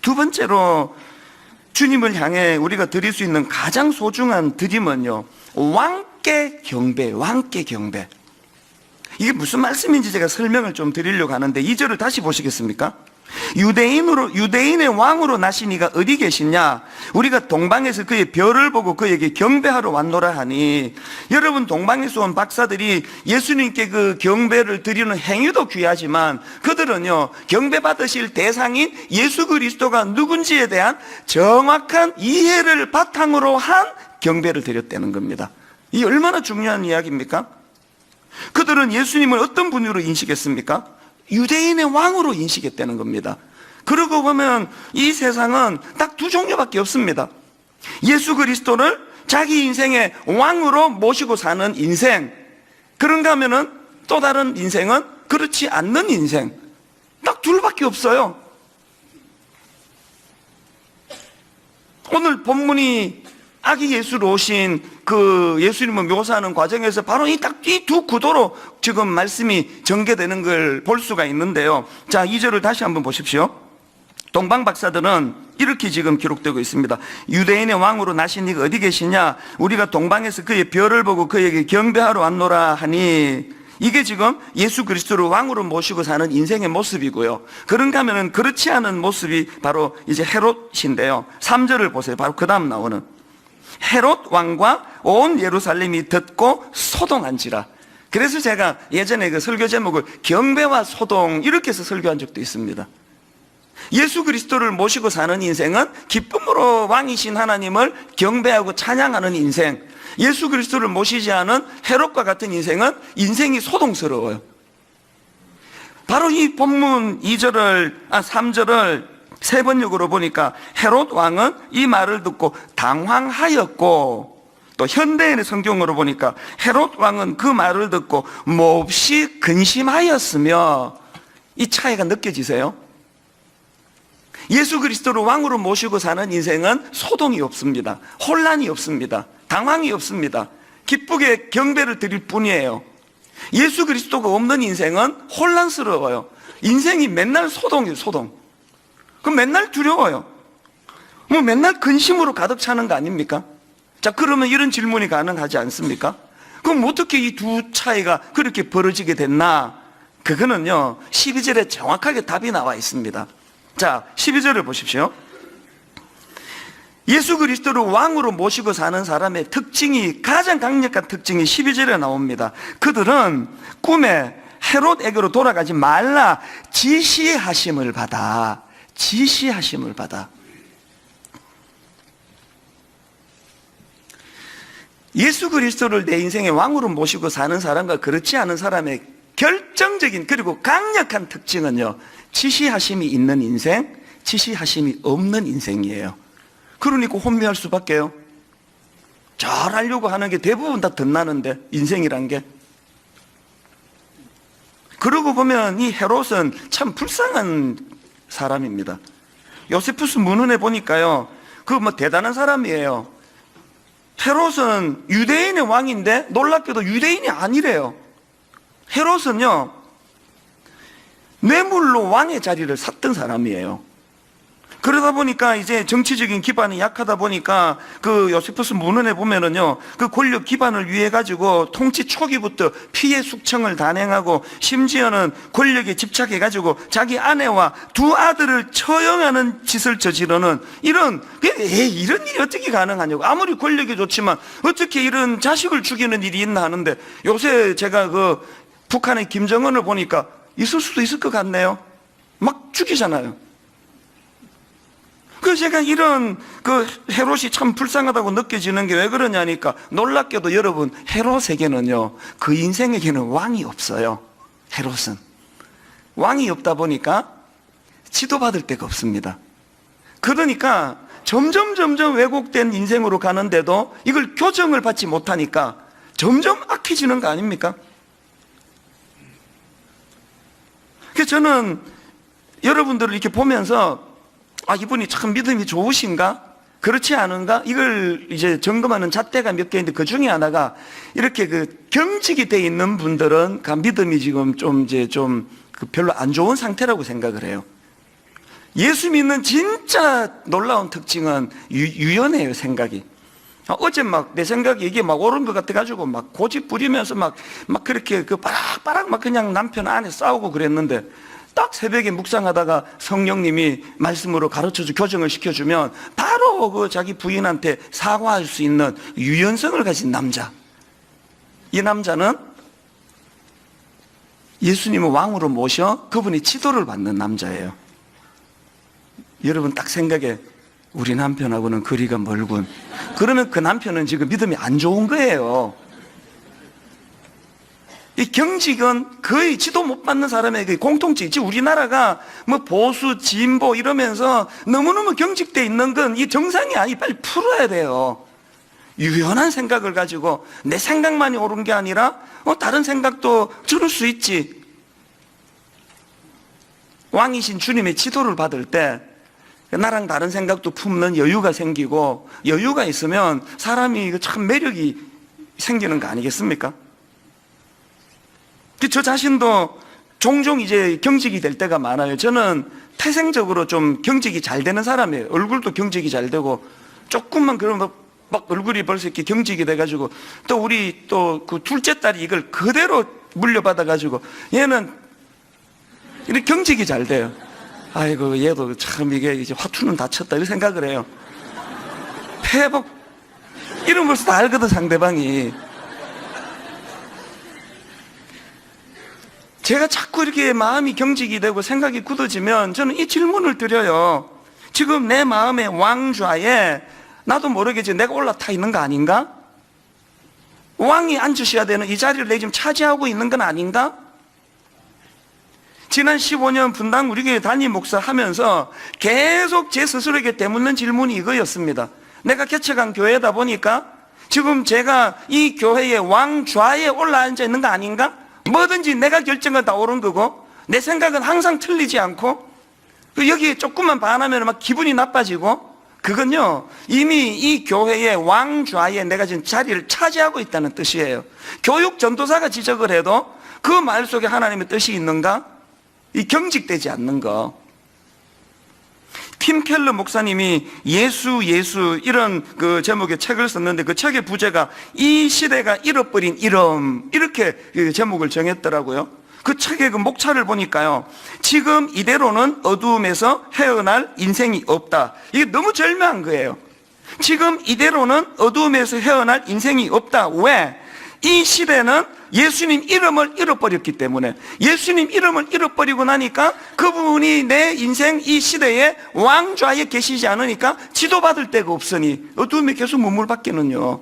두 번째로 주님을 향해 우리가 드릴 수 있는 가장 소중한 드림은요, 왕께 경배, 왕께 경배. 이게 무슨 말씀인지 제가 설명을 좀 드리려고 하는데, 이절을 다시 보시겠습니까? 유대인으로, 유대인의 왕으로 나신 이가 어디 계시냐? 우리가 동방에서 그의 별을 보고 그에게 경배하러 왔노라 하니, 여러분 동방에서 온 박사들이 예수님께 그 경배를 드리는 행위도 귀하지만, 그들은요, 경배 받으실 대상인 예수 그리스도가 누군지에 대한 정확한 이해를 바탕으로 한 경배를 드렸다는 겁니다. 이 얼마나 중요한 이야기입니까? 그들은 예수님을 어떤 분으로 인식했습니까? 유대인의 왕으로 인식했다는 겁니다. 그러고 보면 이 세상은 딱 두 종류밖에 없습니다. 예수 그리스도를 자기 인생의 왕으로 모시고 사는 인생. 그런가 하면은 또 다른 인생은 그렇지 않는 인생. 딱 둘밖에 없어요. 오늘 본문이 아기 예수로 오신 그 예수님을 묘사하는 과정에서 바로 이 딱 이 두 구도로 지금 말씀이 전개되는 걸 볼 수가 있는데요. 자, 이절을 다시 한번 보십시오. 동방 박사들은 이렇게 지금 기록되고 있습니다. 유대인의 왕으로 나신 이가 어디 계시냐? 우리가 동방에서 그의 별을 보고 그에게 경배하러 왔노라 하니 이게 지금 예수 그리스도를 왕으로 모시고 사는 인생의 모습이고요. 그런가 하면은 그렇지 않은 모습이 바로 이제 헤롯인데요. 3절을 보세요. 바로 그 다음 나오는 헤롯 왕과 온 예루살렘이 듣고 소동한지라. 그래서 제가 예전에 그 설교 제목을 경배와 소동 이렇게 해서 설교한 적도 있습니다. 예수 그리스도를 모시고 사는 인생은 기쁨으로 왕이신 하나님을 경배하고 찬양하는 인생. 예수 그리스도를 모시지 않은 헤롯과 같은 인생은 인생이 소동스러워요. 바로 이 본문 2절을, 아, 3절을 세 번역으로 보니까 헤롯 왕은 이 말을 듣고 당황하였고 또 현대인의 성경으로 보니까 헤롯 왕은 그 말을 듣고 몹시 근심하였으며 이 차이가 느껴지세요? 예수 그리스도를 왕으로 모시고 사는 인생은 소동이 없습니다. 혼란이 없습니다. 당황이 없습니다. 기쁘게 경배를 드릴 뿐이에요. 예수 그리스도가 없는 인생은 혼란스러워요. 인생이 맨날 소동이에요, 소동. 그럼 맨날 두려워요. 뭐 맨날 근심으로 가득 차는 거 아닙니까? 자, 그러면 이런 질문이 가능하지 않습니까? 그럼 어떻게 이 두 차이가 그렇게 벌어지게 됐나? 그거는요, 12절에 정확하게 답이 나와 있습니다. 자, 12절을 보십시오. 예수 그리스도를 왕으로 모시고 사는 사람의 특징이 가장 강력한 특징이 12절에 나옵니다. 그들은 꿈에 헤롯에게로 돌아가지 말라 지시하심을 받아 지시하심을 받아 예수 그리스도를 내 인생의 왕으로 모시고 사는 사람과 그렇지 않은 사람의 결정적인 그리고 강력한 특징은요 지시하심이 있는 인생, 지시하심이 없는 인생이에요. 그러니까 혼미할 수밖에요. 잘 하려고 하는 게 대부분 다 덧나는데 인생이란 게. 그러고 보면 이 헤롯은 참 불쌍한 사람입니다. 요세푸스 문헌에 보니까요, 그 뭐 대단한 사람이에요. 헤롯은 유대인의 왕인데 놀랍게도 유대인이 아니래요. 헤롯은요, 뇌물로 왕의 자리를 샀던 사람이에요. 그러다 보니까 이제 정치적인 기반이 약하다 보니까 그 요세푸스 문헌에 보면은요, 그 권력 기반을 위해 가지고 통치 초기부터 피해 숙청을 단행하고 심지어는 권력에 집착해 가지고 자기 아내와 두 아들을 처형하는 짓을 저지르는 이런, 에이, 이런 일이 어떻게 가능하냐고. 아무리 권력이 좋지만 어떻게 이런 자식을 죽이는 일이 있나 하는데 요새 제가 그 북한의 김정은을 보니까 있을 수도 있을 것 같네요. 막 죽이잖아요. 그 제가 이런 그 헤롯이 참 불쌍하다고 느껴지는 게 왜 그러냐니까 놀랍게도 여러분 헤롯에게는요 그 인생에게는 왕이 없어요. 헤롯은 왕이 없다 보니까 지도받을 데가 없습니다. 그러니까 점점 점점 왜곡된 인생으로 가는데도 이걸 교정을 받지 못하니까 점점 악해지는 거 아닙니까? 그래서 저는 여러분들을 이렇게 보면서 아, 이분이 참 믿음이 좋으신가? 그렇지 않은가? 이걸 이제 점검하는 잣대가 몇 개인데 그 중에 하나가 이렇게 그 경직이 돼 있는 분들은 그 믿음이 지금 좀 이제 좀 그 별로 안 좋은 상태라고 생각을 해요. 예수 믿는 진짜 놀라운 특징은 유, 유연해요, 생각이. 아, 어제 막 내 생각이 이게 막 옳은 것 같아가지고 막 고집 부리면서 막, 막 그렇게 그 빠락빠락 막 그냥 남편 안에 싸우고 그랬는데 딱 새벽에 묵상하다가 성령님이 말씀으로 가르쳐주, 교정을 시켜주면 바로 그 자기 부인한테 사과할 수 있는 유연성을 가진 남자. 이 남자는 예수님을 왕으로 모셔 그분이 지도를 받는 남자예요. 여러분 딱 생각에 우리 남편하고는 거리가 멀군. 그러면 그 남편은 지금 믿음이 안 좋은 거예요. 이 경직은 거의 지도 못 받는 사람의 그 공통점이지. 우리나라가 뭐 보수, 진보 이러면서 너무너무 경직돼 있는 건 이 정상이 아니 빨리 풀어야 돼요. 유연한 생각을 가지고 내 생각만이 옳은 게 아니라 어, 다른 생각도 들을 수 있지. 왕이신 주님의 지도를 받을 때 나랑 다른 생각도 품는 여유가 생기고 여유가 있으면 사람이 그참 매력이 생기는 거 아니겠습니까? 그저 자신도 종종 이제 경직이 될 때가 많아요. 저는 태생적으로 좀 경직이 잘 되는 사람이에요. 얼굴도 경직이 잘 되고 조금만 그러면 막 얼굴이 벌써 이렇게 경직이 돼가지고 또 우리 또 그 둘째 딸이 이걸 그대로 물려받아가지고 얘는 이렇게 경직이 잘 돼요. 아이고 얘도 참 이게 이제 화투는 다쳤다 이런 생각을 해요. 패복 이런 걸다 알거든 상대방이. 제가 자꾸 이렇게 마음이 경직이 되고 생각이 굳어지면 저는 이 질문을 드려요. 지금 내 마음의 왕좌에 나도 모르게 지금 내가 올라타 있는 거 아닌가? 왕이 앉으셔야 되는 이 자리를 내 지금 차지하고 있는 건 아닌가? 지난 15년 분당 우리 교회 담임 목사 하면서 계속 제 스스로에게 되묻는 질문이 이거였습니다. 내가 개척한 교회다 보니까 지금 제가 이 교회의 왕좌에 올라앉아 있는 거 아닌가? 뭐든지 내가 결정은 다 옳은 거고 내 생각은 항상 틀리지 않고 그 여기에 조금만 반하면 막 기분이 나빠지고 그건요 이미 이 교회의 왕좌에 내가 지금 자리를 차지하고 있다는 뜻이에요 교육 전도사가 지적을 해도 그 말 속에 하나님의 뜻이 있는가? 이 경직되지 않는 거. 팀 켈러 목사님이 예수 예수 이런 그 제목의 책을 썼는데 그 책의 부제가 이 시대가 잃어버린 이름 이렇게 그 제목을 정했더라고요. 그 책의 그 목차를 보니까요. 지금 이대로는 어두움에서 헤어날 인생이 없다. 이게 너무 절묘한 거예요. 지금 이대로는 어두움에서 헤어날 인생이 없다. 왜? 이 시대는 예수님 이름을 잃어버렸기 때문에 예수님 이름을 잃어버리고 나니까 그분이 내 인생 이 시대에 왕좌에 계시지 않으니까 지도받을 데가 없으니 어두움에 계속 머물 밖에는요.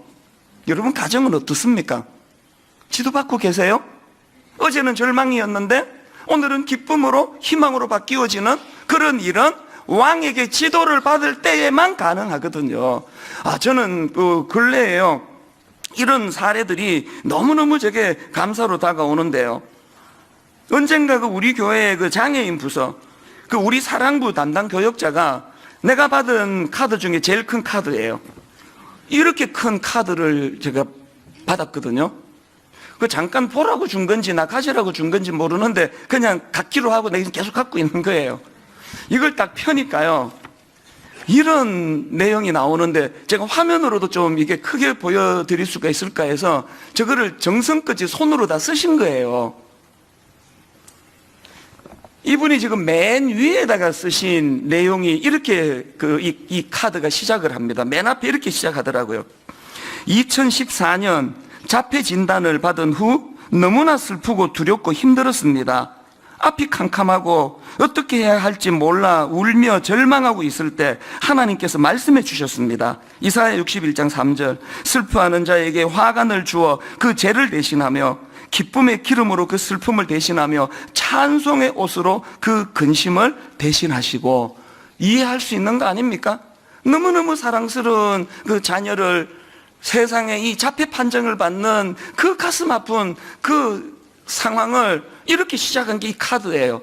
여러분 가정은 어떻습니까? 지도받고 계세요? 어제는 절망이었는데 오늘은 기쁨으로 희망으로 바뀌어지는 그런 일은 왕에게 지도를 받을 때에만 가능하거든요. 아, 저는 그 근래에요. 이런 사례들이 너무너무 제게 감사로 다가오는데요. 언젠가 그 우리 교회의 그 장애인 부서, 그 우리 사랑부 담당 교역자가 내가 받은 카드 중에 제일 큰 카드예요. 이렇게 큰 카드를 제가 받았거든요. 그 잠깐 보라고 준 건지 나 가지라고 준 건지 모르는데 그냥 갖기로 하고 내가 계속 갖고 있는 거예요. 이걸 딱 펴니까요. 이런 내용이 나오는데 제가 화면으로도 좀 이게 크게 보여드릴 수가 있을까 해서 저거를 정성껏 손으로 다 쓰신 거예요. 이분이 지금 맨 위에다가 쓰신 내용이 이렇게 그 이 이 카드가 시작을 합니다. 맨 앞에 이렇게 시작하더라고요. 2014년 자폐 진단을 받은 후 너무나 슬프고 두렵고 힘들었습니다. 앞이 캄캄하고 어떻게 해야 할지 몰라 울며 절망하고 있을 때 하나님께서 말씀해 주셨습니다. 이사야 61장 3절 슬퍼하는 자에게 화관을 주어 그 죄를 대신하며 기쁨의 기름으로 그 슬픔을 대신하며 찬송의 옷으로 그 근심을 대신하시고 이해할 수 있는 거 아닙니까? 너무너무 사랑스러운 그 자녀를 세상에 이 자폐 판정을 받는 그 가슴 아픈 그 상황을 이렇게 시작한 게 이 카드예요.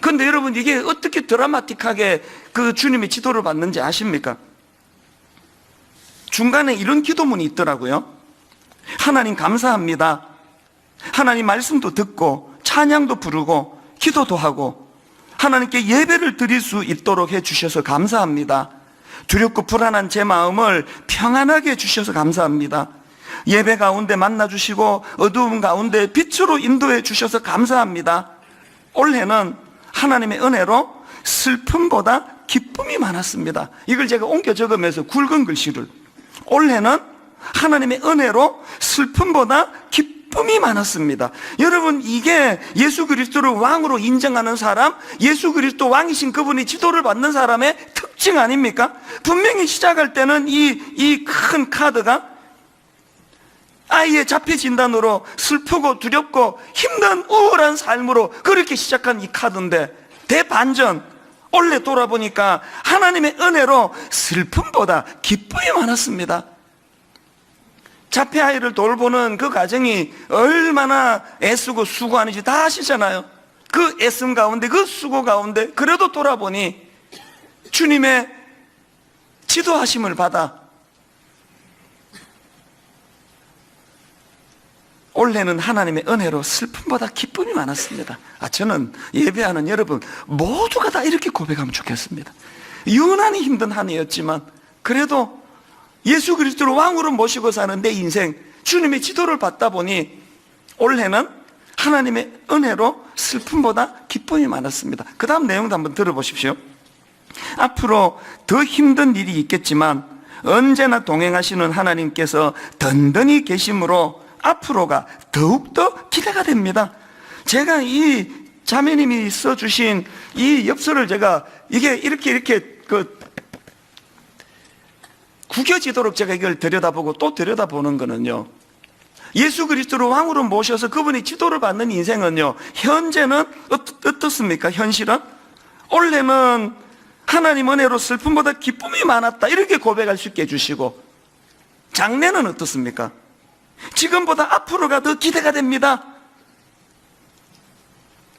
그런데 여러분 이게 어떻게 드라마틱하게 그 주님의 지도를 받는지 아십니까? 중간에 이런 기도문이 있더라고요. 하나님 감사합니다. 하나님 말씀도 듣고 찬양도 부르고 기도도 하고 하나님께 예배를 드릴 수 있도록 해 주셔서 감사합니다. 두렵고 불안한 제 마음을 평안하게 해 주셔서 감사합니다. 예배 가운데 만나 주시고 어두운 가운데 빛으로 인도해 주셔서 감사합니다. 올해는 하나님의 은혜로 슬픔보다 기쁨이 많았습니다. 이걸 제가 옮겨 적으면서 굵은 글씨를 올해는 하나님의 은혜로 슬픔보다 기쁨이 많았습니다. 여러분 이게 예수 그리스도를 왕으로 인정하는 사람, 예수 그리스도 왕이신 그분이 지도를 받는 사람의 특징 아닙니까? 분명히 시작할 때는 이 이 큰 카드가 아이의 자폐 진단으로 슬프고 두렵고 힘든 우울한 삶으로 그렇게 시작한 이 카드인데 대반전 올해 돌아보니까 하나님의 은혜로 슬픔보다 기쁨이 많았습니다. 자폐 아이를 돌보는 그 가정이 얼마나 애쓰고 수고하는지 다 아시잖아요. 그 애씀 가운데 그 수고 가운데 그래도 돌아보니 주님의 지도하심을 받아 올해는 하나님의 은혜로 슬픔보다 기쁨이 많았습니다. 아, 저는 예배하는 여러분 모두가 다 이렇게 고백하면 좋겠습니다. 유난히 힘든 한 해였지만 그래도 예수 그리스도를 왕으로 모시고 사는 내 인생 주님의 지도를 받다 보니 올해는 하나님의 은혜로 슬픔보다 기쁨이 많았습니다. 그 다음 내용도 한번 들어보십시오. 앞으로 더 힘든 일이 있겠지만 언제나 동행하시는 하나님께서 든든히 계심으로 앞으로가 더욱더 기대가 됩니다. 제가 이 자매님이 써주신 이 엽서를 제가 이게 이렇게 이렇게 그 구겨지도록 제가 이걸 들여다보고 또 들여다보는 거는요. 예수 그리스도를 왕으로 모셔서 그분이 지도를 받는 인생은요. 현재는 어떻, 어떻습니까? 현실은? 올해는 하나님 은혜로 슬픔보다 기쁨이 많았다. 이렇게 고백할 수 있게 해주시고 장래는 어떻습니까? 지금보다 앞으로가 더 기대가 됩니다.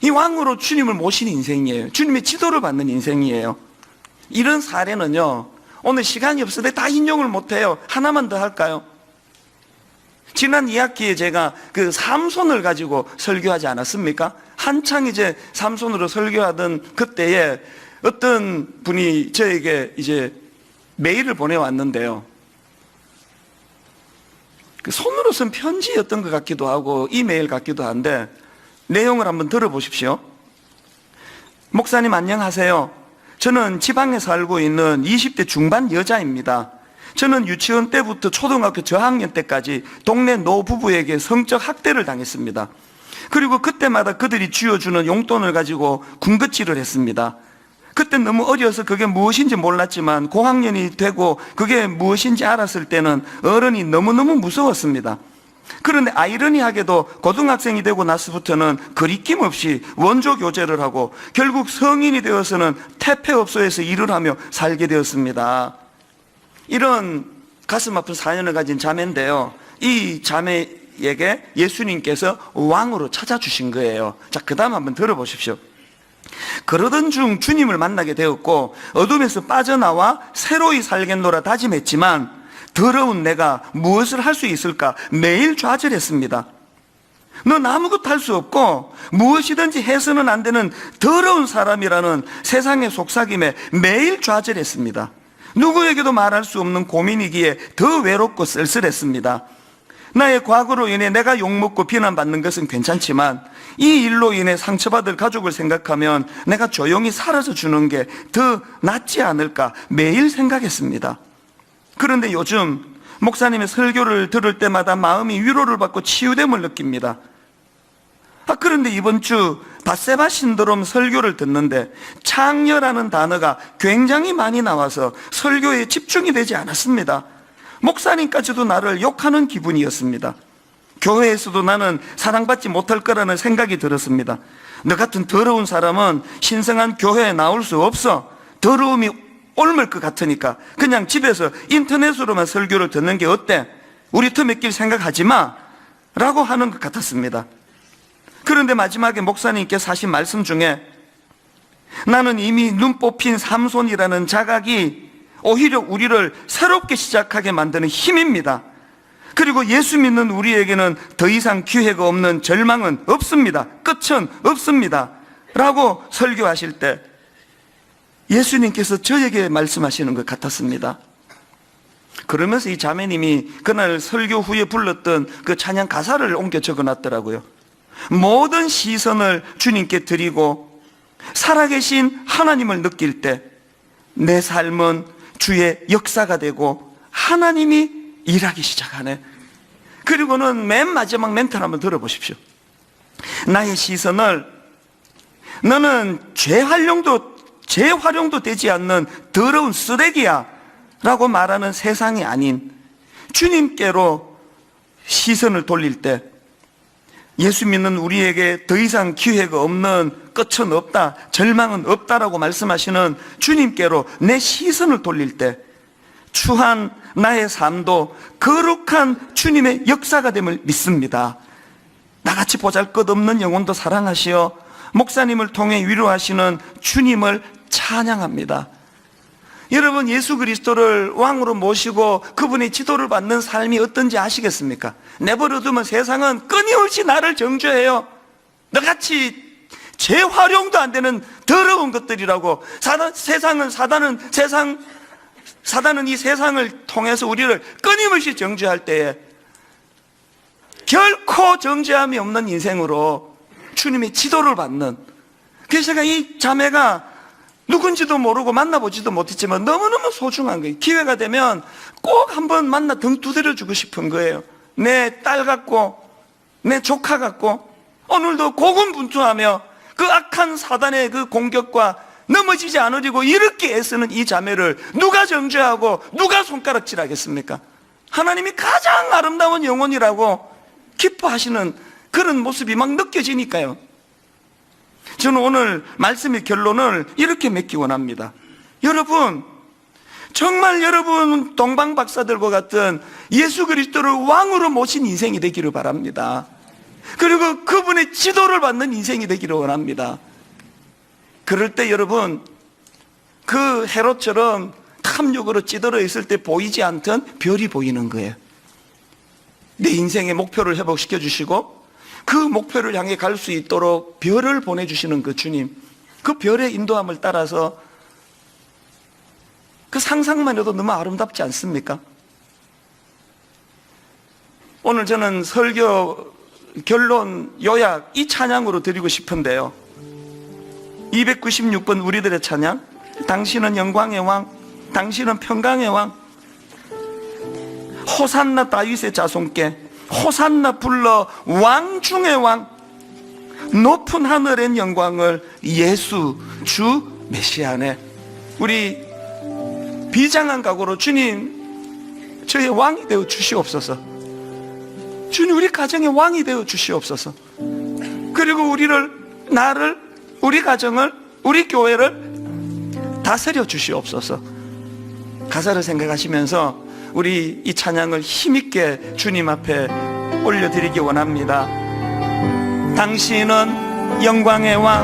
이 왕으로 주님을 모신 인생이에요. 주님의 지도를 받는 인생이에요. 이런 사례는요, 오늘 시간이 없어서 다 인용을 못해요. 하나만 더 할까요? 지난 2학기에 제가 그 삼손을 가지고 설교하지 않았습니까? 한창 이제 삼손으로 설교하던 그때에 어떤 분이 저에게 이제 메일을 보내왔는데요. 그 손으로 쓴 편지였던 것 같기도 하고 이메일 같기도 한데 내용을 한번 들어보십시오. 목사님 안녕하세요. 저는 지방에 살고 있는 20대 중반 여자입니다. 저는 유치원 때부터 초등학교 저학년 때까지 동네 노부부에게 성적 학대를 당했습니다. 그리고 그때마다 그들이 쥐어주는 용돈을 가지고 군것질을 했습니다. 그때 너무 어려서 그게 무엇인지 몰랐지만 고학년이 되고 그게 무엇인지 알았을 때는 어른이 너무너무 무서웠습니다. 그런데 아이러니하게도 고등학생이 되고 나서부터는 거리낌 없이 원조 교제를 하고 결국 성인이 되어서는 퇴폐업소에서 일을 하며 살게 되었습니다. 이런 가슴 아픈 사연을 가진 자매인데요. 이 자매에게 예수님께서 왕으로 찾아주신 거예요. 자, 그 다음 한번 들어보십시오. 그러던 중 주님을 만나게 되었고 어둠에서 빠져나와 새로이 살겠노라 다짐했지만 더러운 내가 무엇을 할 수 있을까 매일 좌절했습니다. 넌 아무것도 할 수 없고 무엇이든지 해서는 안 되는 더러운 사람이라는 세상의 속삭임에 매일 좌절했습니다. 누구에게도 말할 수 없는 고민이기에 더 외롭고 쓸쓸했습니다. 나의 과거로 인해 내가 욕먹고 비난받는 것은 괜찮지만 이 일로 인해 상처받을 가족을 생각하면 내가 조용히 사라져 주는 게 더 낫지 않을까 매일 생각했습니다. 그런데 요즘 목사님의 설교를 들을 때마다 마음이 위로를 받고 치유됨을 느낍니다. 아, 그런데 이번 주 바세바 신드롬 설교를 듣는데 창녀라는 단어가 굉장히 많이 나와서 설교에 집중이 되지 않았습니다. 목사님까지도 나를 욕하는 기분이었습니다. 교회에서도 나는 사랑받지 못할 거라는 생각이 들었습니다. 너 같은 더러운 사람은 신성한 교회에 나올 수 없어. 더러움이 옮을 것 같으니까 그냥 집에서 인터넷으로만 설교를 듣는 게 어때? 우리 틈에 낄 생각하지 마. 라고 하는 것 같았습니다. 그런데 마지막에 목사님께서 하신 말씀 중에 나는 이미 눈 뽑힌 삼손이라는 자각이 오히려 우리를 새롭게 시작하게 만드는 힘입니다. 그리고 예수 믿는 우리에게는 더 이상 기회가 없는 절망은 없습니다. 끝은 없습니다. 라고 설교하실 때 예수님께서 저에게 말씀하시는 것 같았습니다. 그러면서 이 자매님이 그날 설교 후에 불렀던 그 찬양 가사를 옮겨 적어 놨더라고요. 모든 시선을 주님께 드리고 살아계신 하나님을 느낄 때 내 삶은 주의 역사가 되고 하나님이 일하기 시작하네. 그리고는 맨 마지막 멘트를 한번 들어보십시오. 나의 시선을 너는 재활용도 재활용도 되지 않는 더러운 쓰레기야 라고 말하는 세상이 아닌 주님께로 시선을 돌릴 때 예수 믿는 우리에게 더 이상 기회가 없는 끝은 없다, 절망은 없다라고 말씀하시는 주님께로 내 시선을 돌릴 때 추한 나의 삶도 거룩한 주님의 역사가 됨을 믿습니다. 나같이 보잘 것 없는 영혼도 사랑하시어 목사님을 통해 위로하시는 주님을 찬양합니다. 여러분 예수 그리스도를 왕으로 모시고 그분의 지도를 받는 삶이 어떤지 아시겠습니까? 내버려 두면 세상은 끊임없이 나를 정죄해요. 너같이 재활용도 안 되는 더러운 것들이라고 사단, 세상은 사단은 세상 사단은 이 세상을 통해서 우리를 끊임없이 정죄할 때에 결코 정죄함이 없는 인생으로 주님의 지도를 받는 그래서 제가 이 자매가 누군지도 모르고 만나보지도 못했지만 너무너무 소중한 거예요. 기회가 되면 꼭 한번 만나 등 두드려 주고 싶은 거예요. 내 딸 같고, 내 조카 같고, 오늘도 고군분투하며 그 악한 사단의 그 공격과 넘어지지 않으려고 이렇게 애쓰는 이 자매를 누가 정죄하고 누가 손가락질 하겠습니까? 하나님이 가장 아름다운 영혼이라고 기뻐하시는 그런 모습이 막 느껴지니까요. 저는 오늘 말씀의 결론을 이렇게 맺기 원합니다. 여러분, 정말 여러분 동방 박사들과 같은 예수 그리스도를 왕으로 모신 인생이 되기를 바랍니다. 그리고 그분의 지도를 받는 인생이 되기를 원합니다. 그럴 때 여러분, 그 헤롯처럼 탐욕으로 찌들어 있을 때 보이지 않던 별이 보이는 거예요. 내 인생의 목표를 회복시켜 주시고 그 목표를 향해 갈 수 있도록 별을 보내주시는 그 주님, 그 별의 인도함을 따라서 그 상상만 해도 너무 아름답지 않습니까? 오늘 저는 설교 결론 요약 이 찬양으로 드리고 싶은데요. 296번 우리들의 찬양. 당신은 영광의 왕, 당신은 평강의 왕. 호산나 다윗의 자손께 호산나 불러 왕 중의 왕 높은 하늘의 영광을 예수 주 메시아네 우리 비장한 각오로 주님 저의 왕이 되어 주시옵소서. 주님 우리 가정의 왕이 되어 주시옵소서. 그리고 우리를 나를 우리 가정을 우리 교회를 다스려 주시옵소서. 가사를 생각하시면서 우리 이 찬양을 힘있게 주님 앞에 올려드리기 원합니다. 당신은 영광의 왕,